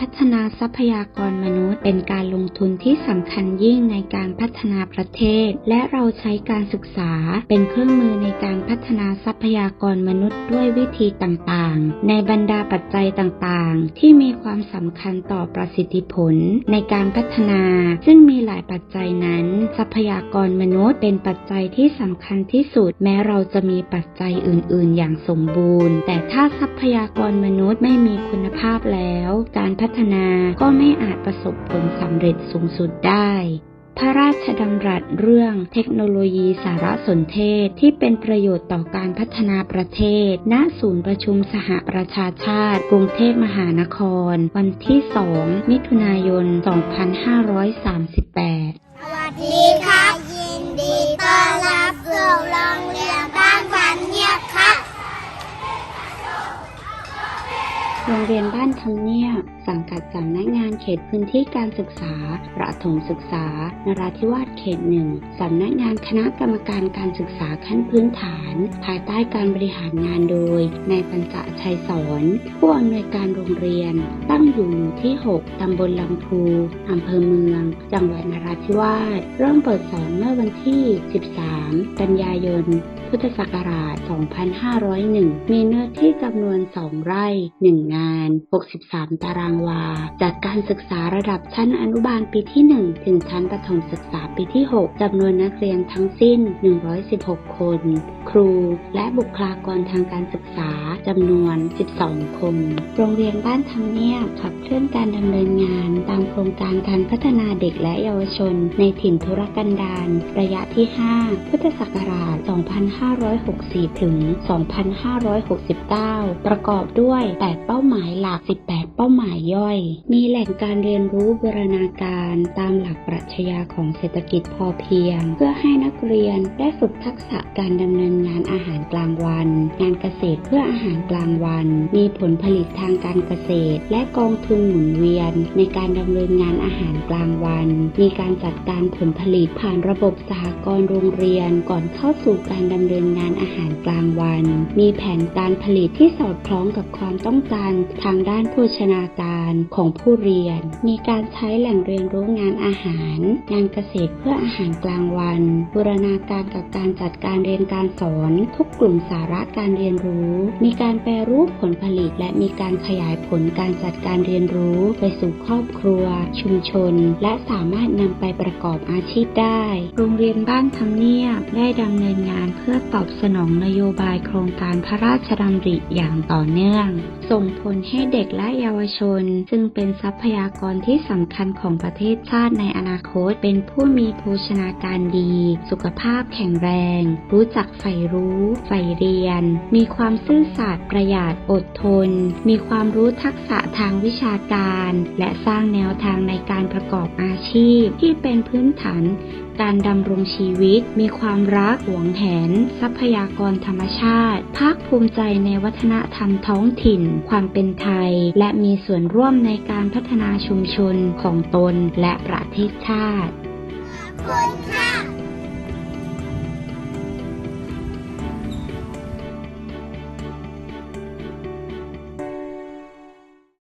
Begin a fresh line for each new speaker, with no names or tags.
พัฒนาทรัพยากรมนุษย์ เป็นการลงทุนที่สำคัญยิ่งในการพัฒนาประเทศ และเราใช้การศึกษาเป็นเครื่องมือในการพัฒนาทรัพยากรมนุษย์ด้วยวิธีต่างๆ ในบรรดาปัจจัยต่างๆ ที่มีความสำคัญต่อประสิทธิผล ในการพัฒนา ซึ่งมีหลายปัจจัยนั้น ทรัพยากรมนุษย์เป็นปัจจัยที่สำคัญที่สุด แม้เราจะมีปัจจัยอื่น ๆ อย่างสมบูรณ์ แต่ถ้าทรัพยากรมนุษย์ไม่มีคุณภาพแล้ว การพัฒนาก็ไม่อาจประสบผลสำเร็จสูงสุดได้ พระราชดำรัสเรื่องเทคโนโลยีสารสนเทศที่เป็นประโยชน์ต่อการพัฒนาประเทศ ณ ศูนย์ประชุมสหประชาชาติ กรุงเทพมหานคร วันที่ 2 มิถุนายน 2538
สวัสดีครับ ยินดีต้อนรับสู่โรงเรียนบ้านพันเงียบครับ
โรงเรียนบ้านทำเนียบ สังกัดสำนักงานเขตพื้นที่การศึกษา ประถมศึกษา นราธิวาสเขตหนึ่งสำนักงานคณะกรรมการการศึกษาขั้นพื้นฐาน ภายใต้การบริหารงานโดยนายปัญจชัยสอนผู้อำนวยการโรงเรียน ตั้งอยู่หมู่ที่ 6 ตำบลลำพูอำเภอเมือง จังหวัดนราธิวาส เริ่มเปิดสอนเมื่อวันที่ 13 กันยายน พุทธศักราช 2501 มีเนื้อที่จำนวน 2 ไร่ 1 งาน 63ตารางวา จากการศึกษาระดับชั้นอนุบาลปีที่ 1 ถึงชั้นประถมศึกษาปีที่ 6จำนวนนักเรียนทั้งสิ้น 116 คน ครูและบุคลากรทางการศึกษาจำนวน 12 คน โรงเรียนบ้านทำเนียบขับเคลื่อนการดำเนินงาน ตามโครงการการพัฒนาเด็กและเยาวชน ในถิ่นธุรกันดารระยะที่ 5 พุทธศักราช 2560 ถึง 2569 ประกอบด้วย 8 เป้าหมายหลัก 18 เป้าหมายย่อย มีแหล่งการเรียนรู้บูรณาการตามหลักปรัชญาของเศรษฐกิจพอเพียง เพื่อให้นักเรียนได้ฝึกทักษะการดำเนินงานอาหารกลางวัน งานเกษตรเพื่ออาหารกลางวัน มีผลผลิตทางการเกษตร และกองทุนหมุนเวียน ในการดำเนินงานอาหารกลางวัน มีการจัดการผลผลิตผ่านระบบสหกรณ์โรงเรียนก่อนเข้าสู่การดำเนินงานอาหารกลางวัน มีแผนการผลิตที่สอดคล้องกับความต้องการทางด้านโภชนาการของผู้เรียน มีการใช้แหล่งเรียนรู้งานอาหาร งานเกษตรเพื่ออาหารกลางวัน บูรณาการกับการจัดการเรียนการสอน ทุกกลุ่มสาระการเรียนรู้ มีการแปรรูปผลผลิต และมีการขยายผลการจัดการเรียนรู้ไปสู่ครอบครัว ชุมชน และสามารถนำไปประกอบอาชีพได้ โรงเรียนบ้านทำเนียบได้ดำเนินงานเพื่อตอบสนองนโยบายโครงการพระราชดำริอย่างต่อเนื่อง ส่งผลให้เด็กและเยาวชน ซึ่งเป็นทรัพยากรที่สำคัญของประเทศชาติในอนาคต เป็นผู้มีโภชนาการดี สุขภาพแข็งแรง รู้จักใฝ่รู้ใฝ่เรียน มีความซื่อสัตย์ประหยัดอดทน มีความรู้ทักษะทางวิชาการ และสร้างแนวทางในการประกอบอาชีพที่เป็นพื้นฐานการดำรงชีวิต มีความรักหวงแหน ทรัพยากรธรรมชาติ ภาคภูมิใจในวัฒนธรรมท้องถิ่น ความเป็นไทย และมีส่วนร่วมในการพัฒนาชุมชนของตนและประเทศชาติ
คุณค่ะ